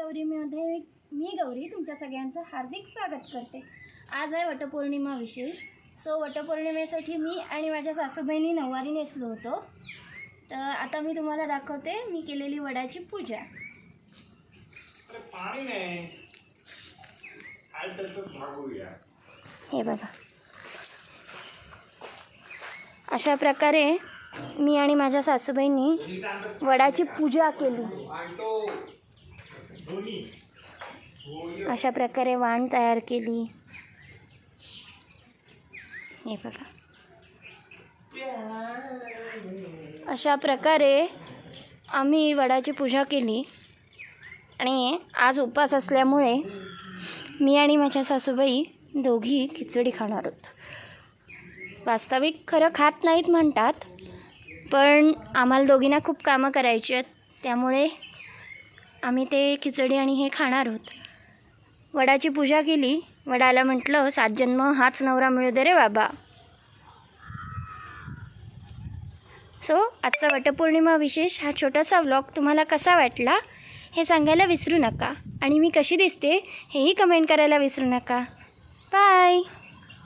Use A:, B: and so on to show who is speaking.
A: गौरीमध्ये मी गौरी तुमच्या सगळ्यांचं हार्दिक स्वागत करते. आज आहे वटपौर्णिमा विशेष. सो वटपौर्णिमेसाठी मी आणि माझ्या सासूबाईंनी नऊवारी नेसलो होतो. तर आता मी तुम्हाला दाखवते मी केलेली वडाची पूजा. हे बघा. अशा प्रकारे मी आणि माझ्या सासूबाईंनी वडाची पूजा केली. अशा प्रकारे वाण तयार केली. हे बघा. अशा प्रकारे आम्ही वडाची पूजा केली. आणि आज उपास असल्यामुळे मी आणि माझ्या सासूबाई दोघी खिचडी खाणार आहोत. वास्तविक खरं खात नाहीत म्हणतात पण आम्हाला दोघींना खूप कामं करायची आहेत त्यामुळे आम्ही ते खिचडी आणि हे खाणार आहोत. वडाची पूजा केली. वडाला म्हटलं सात जन्म हाच नवरा मिळू दे रे बाबा. सो आजचा वटपौर्णिमा विशेष हा छोटासा व्लॉग तुम्हाला कसा वाटला हे सांगायला विसरू नका. आणि मी कशी दिसते हेही कमेंट करायला विसरू नका. बाय